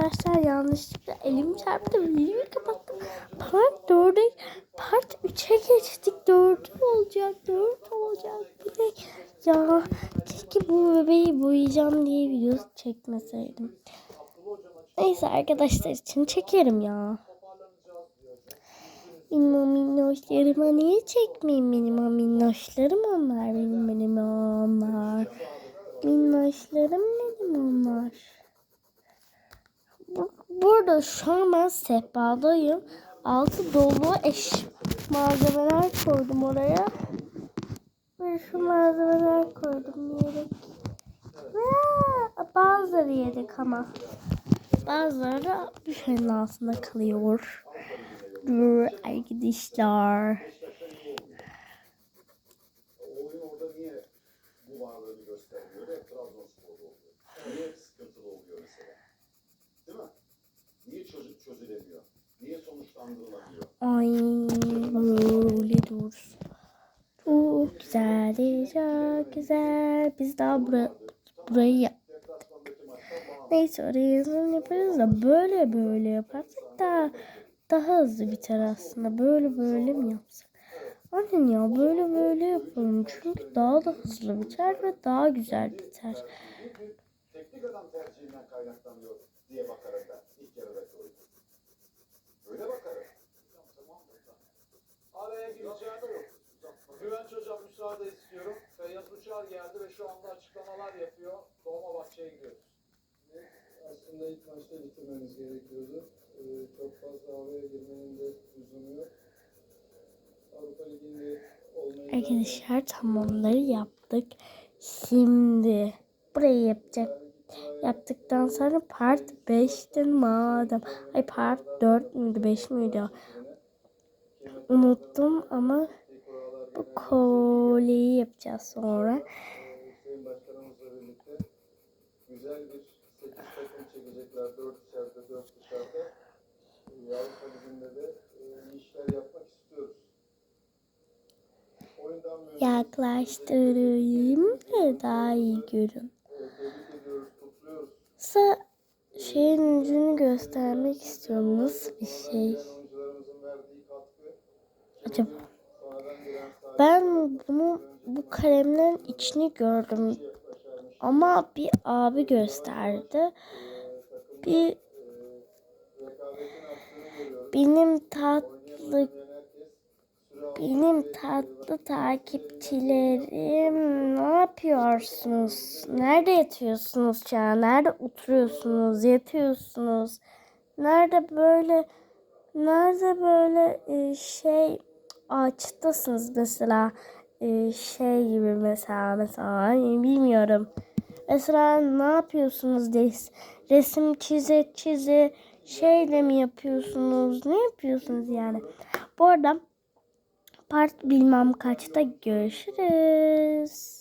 arkadaşlar yanlışlıkla elim çarptı videoyu kapattım. Part 4'e part 3'e geçtik. 4 olacak 4 olacak. Bir de ya keşke bu bebeği boyayacağım diye video çekmeseydim. Neyse arkadaşlar için çekerim ya. Benim o minnoşlarıma niye çekmeyeyim benim o minnoşlarım onlar benim benim onlar. Minnoşlarım benim onlar. Bu, şu an ben sehpadayım. Altı dolu eş malzemeler koydum oraya. Ve şu malzemeler koydum yere. Ve bazıları yedik ama. Bazıları da büfenin altında kalıyor. Dur arkadaşlar. Ay böyle dur. Çok güzel, çok güzel. Biz daha bura, burayı yap. Deplasmandaki maçta bağımlı. Neyse orayı yazın yaparız da böyle böyle yaparsak daha daha hızlı biter aslında. Böyle böyle mi yapsak? Aynen ya böyle böyle yapalım. Çünkü daha da hızlı biter ve daha güzel biter. Teknik adam tercihinden kaynaklanıyor De yok. Güvenç hocam müsaade istiyorum. Feyyaz Uçar geldi ve şu anda açıklamalar yapıyor. Dolmabahçe'ye gidiyoruz. Aslında ilk maçta bitirmemiz gerekiyordu. Ee, çok fazla havaya girmenin de lüzumu yok. Avrupa Ligi'nde olmayı Arkadaşlar tamamları yaptık. Şimdi burayı yapacak. Yaptıktan sonra part 5'ti madem. Ay part 4 müydü 5 müydü? Unuttum ama bu kolyeyi yapacağız sonra. Güzel bir 8 takım çekecekler. 4 içeride, 4 dışarıda. Avrupa Ligi'nde de e, işler yapmak istiyoruz. Yaklaştırayım ve daha iyi görün. Sa şeyin ucunu göstermek istiyorum. Nasıl bir şey acaba? Ben bunu bu kalemlerin içini gördüm. Ama bir abi gösterdi. Bir benim tatlı benim tatlı takipçilerim ne yapıyorsunuz? Nerede yatıyorsunuz şu an? Nerede oturuyorsunuz? Yatıyorsunuz? Nerede böyle nerede böyle e, şey ağaçtasınız mesela e, şey gibi mesela mesela bilmiyorum. Mesela ne yapıyorsunuz res, resim çize çize şeyle mi yapıyorsunuz? Ne yapıyorsunuz yani? Bu arada part bilmem kaçta görüşürüz.